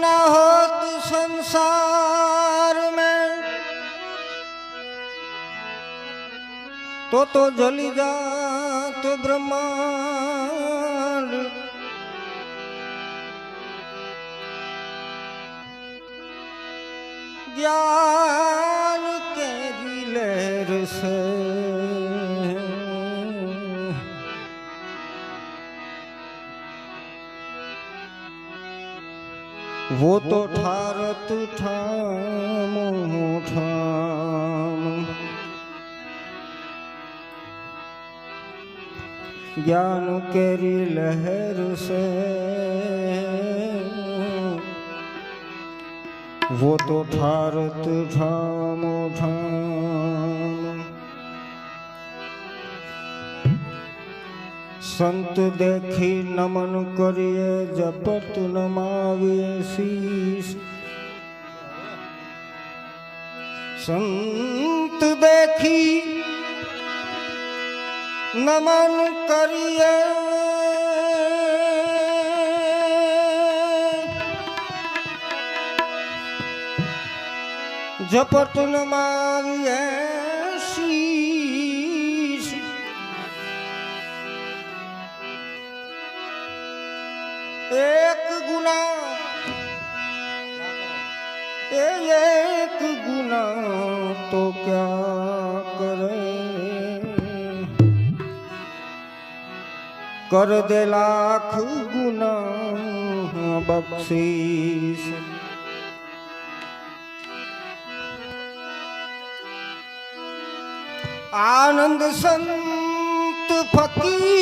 ना होत संसार में तो तो जली जात ब्रह्मांड ज्ञान के लहर से वो तो ठारत ठाम ठाम ज्ञान केरी लहर से वो तो ठारत ठाम ठाम સંત દેખી નમન કરીએ જપત નમાવીએ શીશ. સંત દેખી નમન કરીએ. જપત નમાવીએ. એક ગુના એ એક ગુના તો ક્યાં કરે? કર દે લાખ ગુના બક્ષીસ. આનંદ સંત ફકીર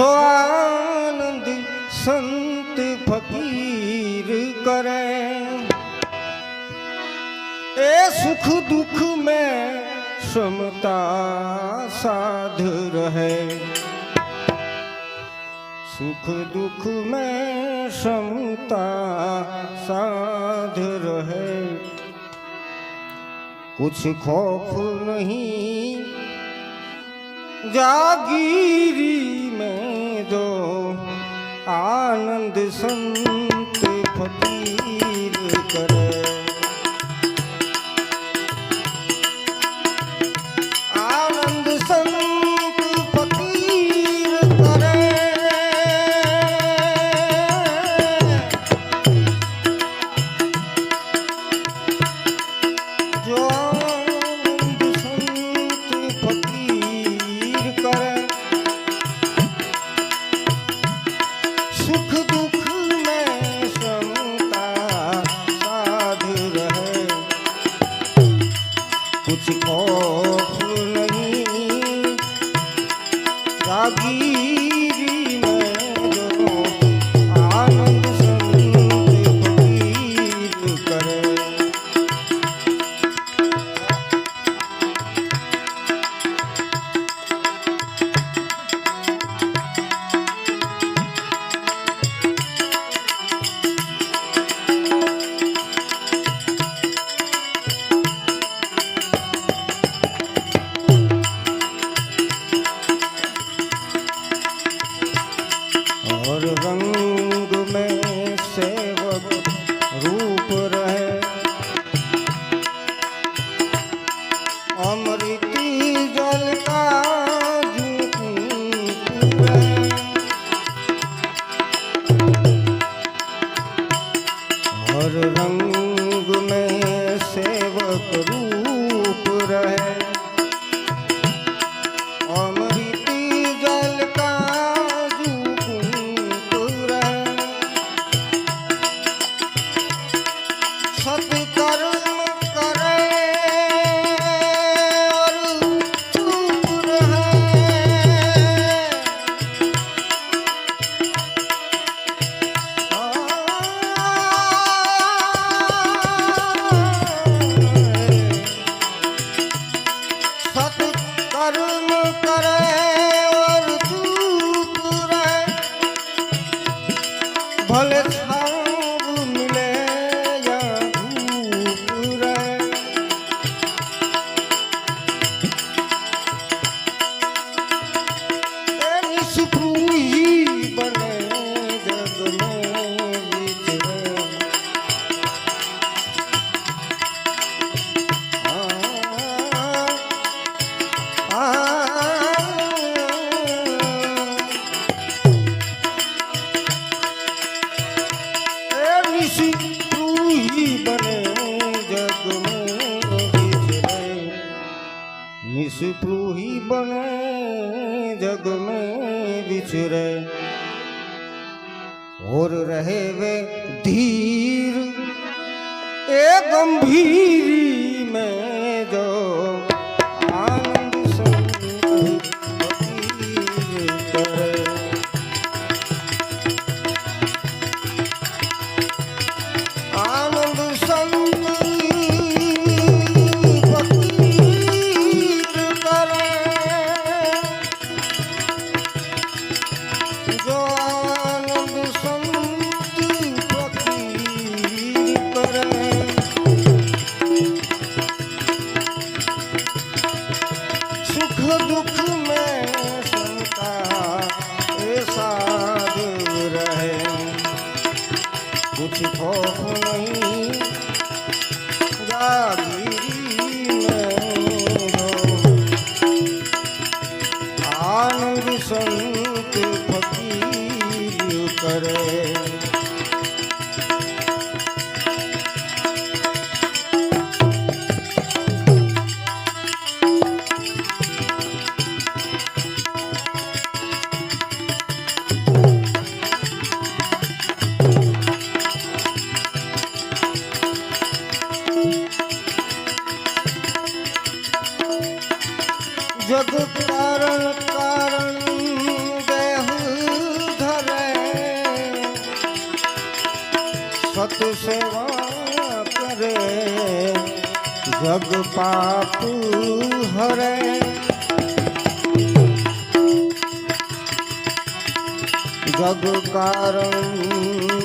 जो आनंद संत फकीर करें। ए सुख दुख में समता साध रहे। सुख दुख में समता साध रहे। कुछ खौफ नहीं, जागीरी લીધો આનંદ સંત ફકીર रूप रहे। ऋषि तू ही बने जग में निष्प्रु ही बने जग में और रहे वे धीर, ए गंभीरी में जो જગ કારણ કારણ દેહ ધરે સત સેવા કરે જગ પાપ હરે જગ કારણ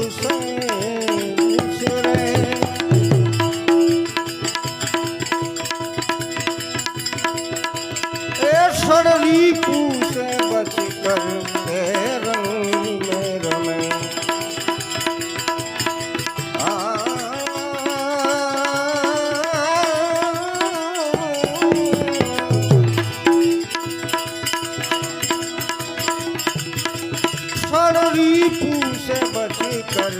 सुसंग કર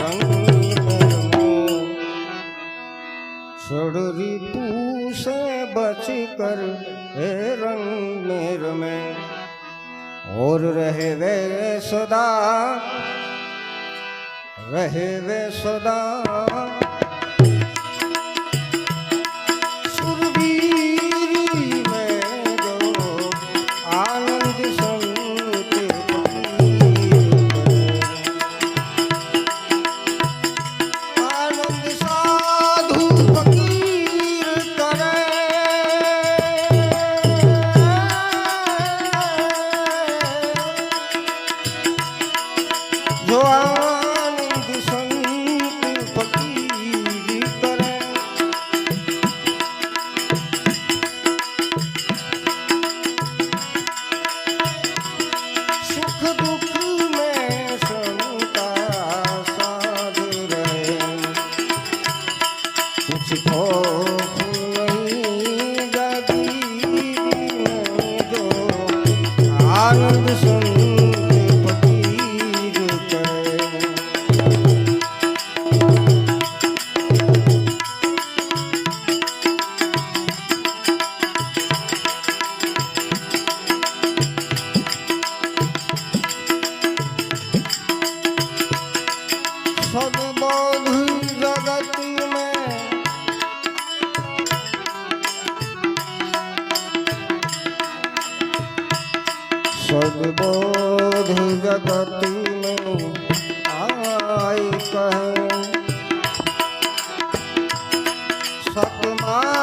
રંગ સડરી તું સે બચી કર હે રંગ મેર મેં ઓર રહે વે સદા રહે વે સદા তোমার